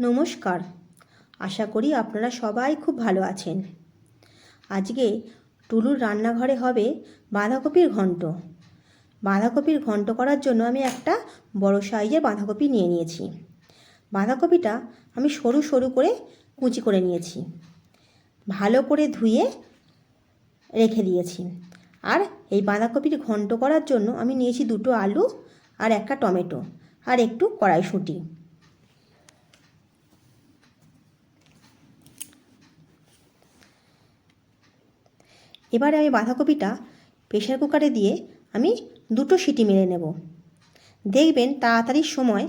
নমস্কার। আশা করি আপনারা সবাই খুব ভালো আছেন। আজকে টুলুর রান্নাঘরে হবে বাঁধাকপির ঘন্ট। বাঁধাকপির ঘন্ট করার জন্য আমি একটা বড় সাইজের বাঁধাকপি নিয়ে নিয়েছি। বাঁধাকপিটা আমি সরু সরু করে কুচি করে নিয়েছি। ভালো করে ধুয়ে রেখে দিয়েছি। আর এই বাঁধাকপির ঘন্ট করার জন্য আমি নিয়েছি দুটো আলু আর একটা টমেটো আর একটু কড়াইশুঁটি। এবারে আমি বাঁধাকপিটা প্রেশার কুকারে দিয়ে আমি দুটো সিটি মেরে নেব। দেখবেন তাড়াতাড়ি সময়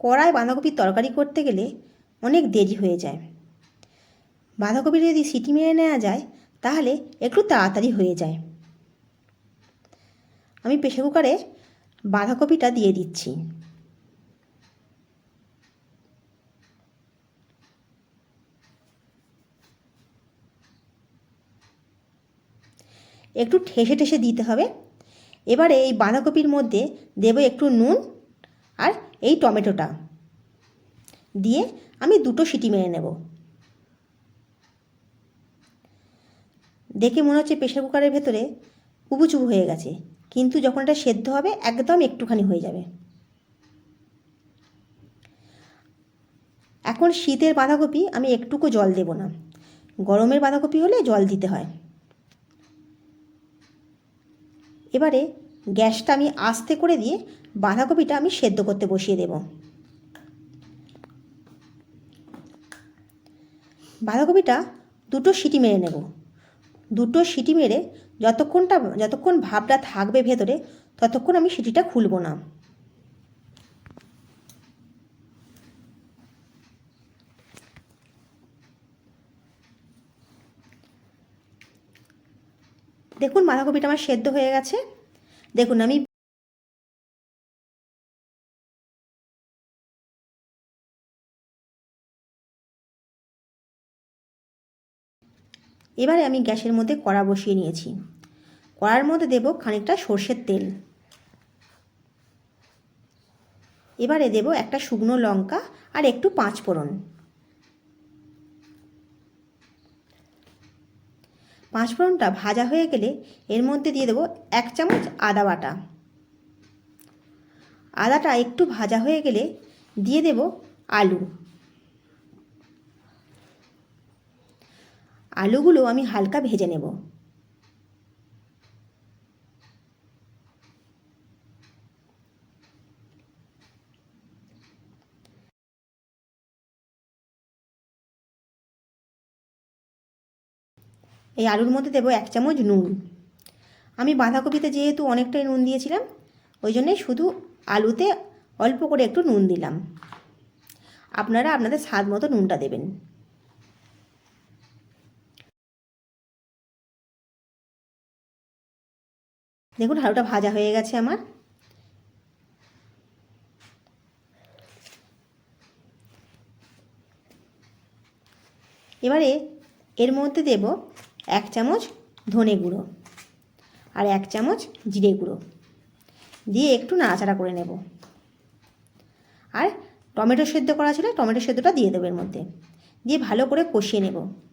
কড়ায় বাঁধাকপির তরকারি করতে গেলে অনেক দেরি হয়ে যায়। বাঁধাকপিটা যদি সিটি মেরে নেওয়া যায়, তাহলে একটু তাড়াতাড়ি হয়ে যায়। আমি প্রেশার কুকারে বাঁধাকপিটা দিয়ে দিচ্ছি। একটু ঠেসে ঠেসে দিতে হবে। এবারে এই বাঁধাকপির মধ্যে দেব একটু নুন আর এই টমেটোটা। দিয়ে আমি দুটো সিটি মেরে নেব। দেখে মনে হচ্ছে প্রেশার কুকারের ভেতরে উবুচুবু হয়ে গেছে, কিন্তু যখন এটা সেদ্ধ হবে একদম একটুখানি হয়ে যাবে। এখন শীতের বাঁধাকপি আমি একটুকু জল দেব না। গরমের বাঁধাকপি হলে জল দিতে হয়। এবারে গ্যাসটা আমি আস্তে করে দিয়ে বাঁধাকপিটা আমি সেদ্ধ করতে বসিয়ে দেব। বাঁধাকপিটা দুটো সিটি মেরে নেব। দুটো সিটি মেরে যতক্ষণটা, যতক্ষণ ভাবটা থাকবে ভেতরে, ততক্ষণ আমি সিটিটা খুলব না। দেখুন বাঁধাকপিটা আমার সেদ্ধ হয়ে গেছে। দেখুন আমি এবারে আমি গ্যাসের মধ্যে কড়া বসিয়ে নিয়েছি। কড়ার মধ্যে দেব খানিকটা সর্ষের তেল। এবারে দেব একটা শুকনো লঙ্কা আর একটু পাঁচ ফোড়ন পাঁচফোড়নটা ভাজা হয়ে গেলে এর মধ্যে দিয়ে দেবো এক চামচ আদা বাটা। আদাটা একটু ভাজা হয়ে গেলে দিয়ে দেব আলু। আলুগুলো আমি হালকা ভেজে নেব। এই আলুর মধ্যে দেবো এক চামচ নুন। আমি বাঁধাকপিতে যেহেতু অনেকটাই নুন দিয়েছিলাম, ওই জন্যে শুধু আলুতে অল্প করে একটু নুন দিলাম। আপনারা আপনাদের স্বাদ মতো নুনটা দেবেন। দেখুন আলুটা ভাজা হয়ে গেছে আমার। এবারে এর মধ্যে দেব এক চামচ ধনে গুঁড়ো আর এক চামচ জিরে গুঁড়ো। দিয়ে একটু নাড়াচাড়া করে নেব। আর টমেটো সেদ্ধ করা ছিল, টমেটো সেদ্ধটা দিয়ে দেবো এর মধ্যে। দিয়ে ভালো করে কষিয়ে নেব।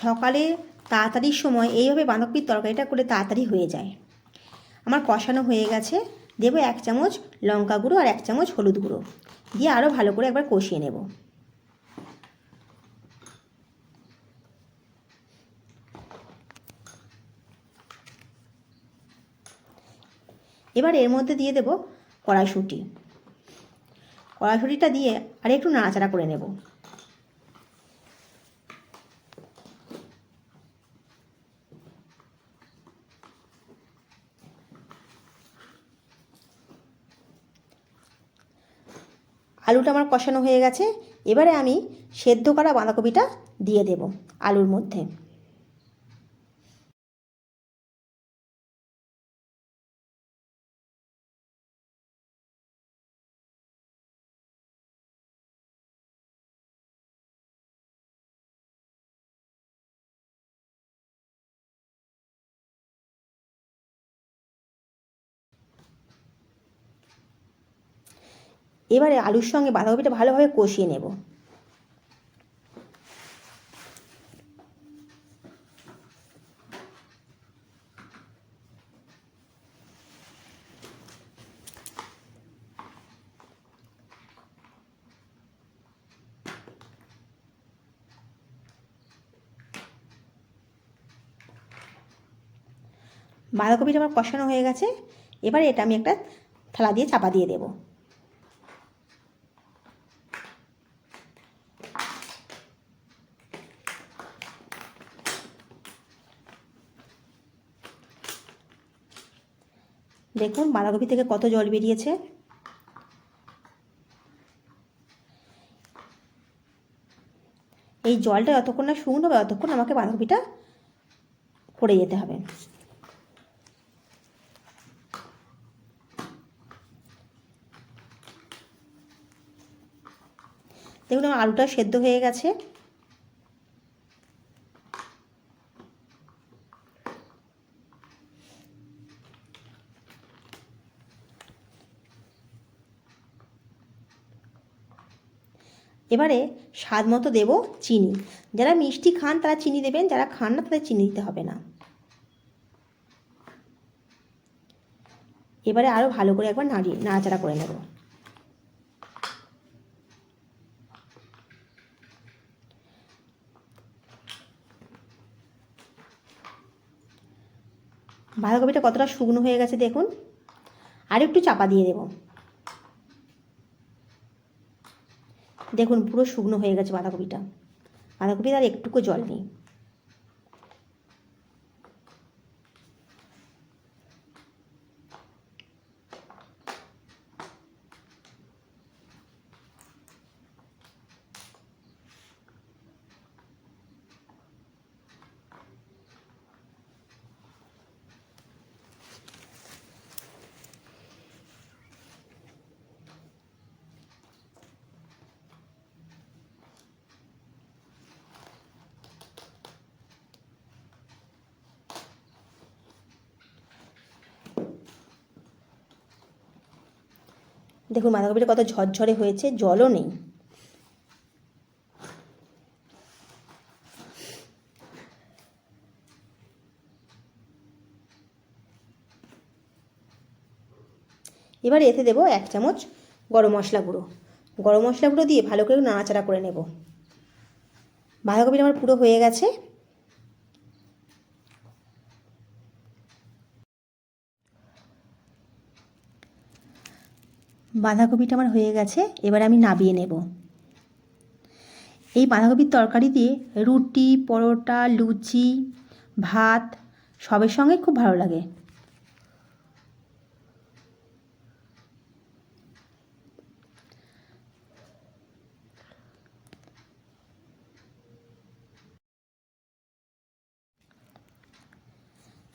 সকালে তাড়াতাড়ির সময়, এইভাবে বাঁধাকপির তরকারিটা করে তাড়াতাড়ি হয়ে যায়। আমার কষানো হয়ে গেছে। দেবো এক চামচ লঙ্কা গুঁড়ো আর এক চামচ হলুদ গুঁড়ো। দিয়ে আরও ভালো করে একবার কষিয়ে নেব। এবার এর মধ্যে দিয়ে দেব কড়াইশুঁটি। কড়াইশুঁটিটা দিয়ে আর একটু নাড়াচাড়া করে নেব। আলুটা আমার কষানো হয়ে গেছে। এবারে আমি সেদ্ধ করা বাঁধাকপিটা দিয়ে দেব আলুর মধ্যে। এবারে আলুর সঙ্গে বাঁধাকপিটা ভালোভাবে কষিয়ে নেব। বাঁধাকপিটা আমার কষানো হয়ে গেছে। এবারে এটা আমি একটা থালা দিয়ে চাপা দিয়ে দেবো। দেখুন বাঁধাকপি থেকে কত জল বেরিয়েছে। এই জলটা যতক্ষণ না শুকনো হবে, ততক্ষণ আমাকে বাঁধাকপিটা করে যেতে হবে। দেখুন আমার আলুটা সেদ্ধ হয়ে গেছে। এবারে স্বাদ মতো দেবো চিনি। যারা মিষ্টি খান, তারা চিনি দেবেন, যারা খান না, তাদের চিনি দিতে হবে না। এবারে আরও ভালো করে একবার নাড়িয়ে নাড়াচাড়া করে নেব। বাঁধাকপিটা কতটা শুকনো হয়ে গেছে দেখুন। আর একটু চাপা দিয়ে দেবো। দেখুন পুরো শুকনো হয়ে গেছে বাঁধাকপিটা। বাঁধাকপিতে আর একটুকু জল নেই। দেখুন বাঁধাকপিটা কত ঝরঝরে হয়েছে, জলও নেই। এবার এতে দেবো এক চামচ গরম মশলা গুঁড়ো। গরম মশলা গুঁড়ো দিয়ে ভালো করে নাড়াচাড়া করে নেব। বাঁধাকপিটা আমার পুরো হয়ে গেছে। বাঁধাকপিটা আমার হয়ে গেছে, এবার আমি নাবিয়ে নেব। এই বাঁধাকপির তরকারি দিয়ে রুটি, পরোটা, লুচি, ভাত, সবের সঙ্গে খুব ভালো লাগে।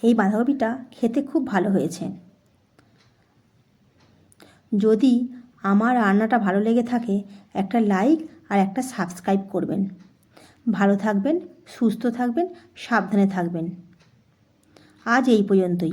এই বাঁধাকপিটা খেতে খুব ভালো হয়েছে। যদি আমার রান্নাটা ভালো লেগে থাকে, একটা লাইক আর একটা সাবস্ক্রাইব করবেন। ভালো থাকবেন, সুস্থ থাকবেন, সাবধানে থাকবেন। আজ এই পর্যন্তই।